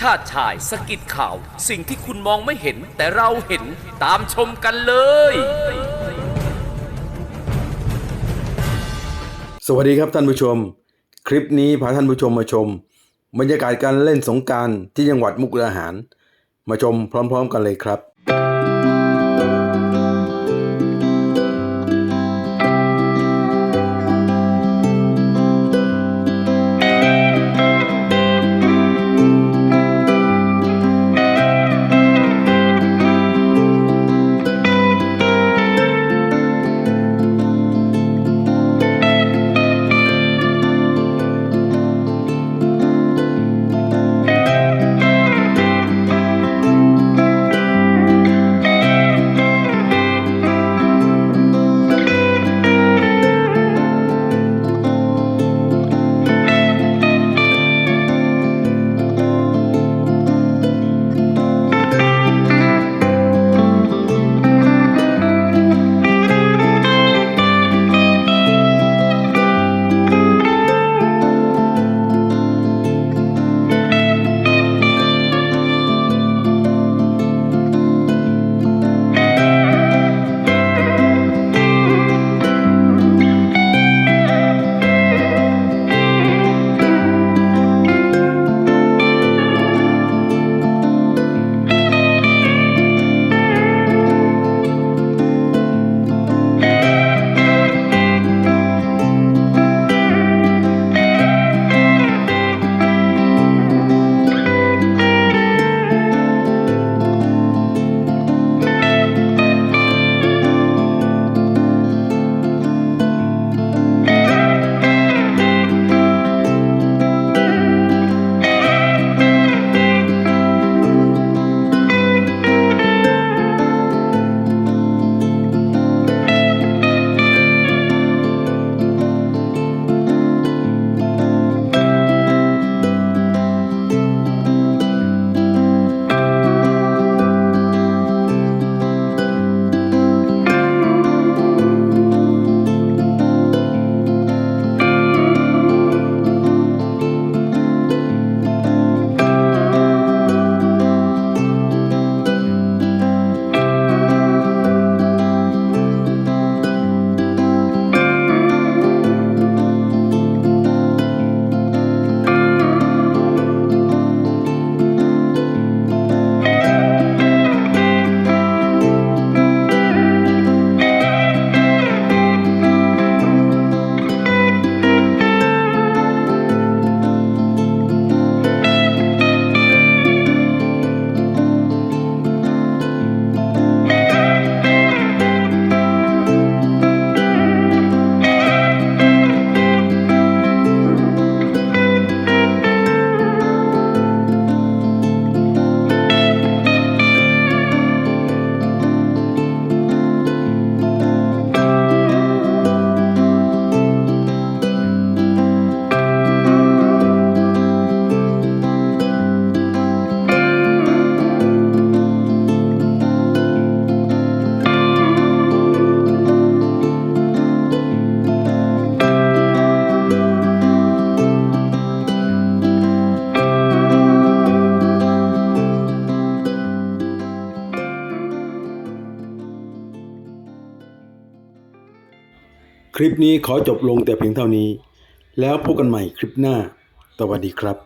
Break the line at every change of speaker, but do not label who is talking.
ชาติชายสกิดข่าว สิ่งที่คุณมองไม่เห็น แต่เราเห็นตามชมกันเลย
สวัสดีครับท่านผู้ชม คลิปนี้พาท่านผู้ชมมาชม บรรยากาศการเล่นสงการที่จังหวัดมุกดาหาร มาชมพร้อมๆกันเลยครับ คลิปนี้ขอจบลงแต่เพียงเท่านี้ แล้วพบกันใหม่คลิปหน้า สวัสดีครับ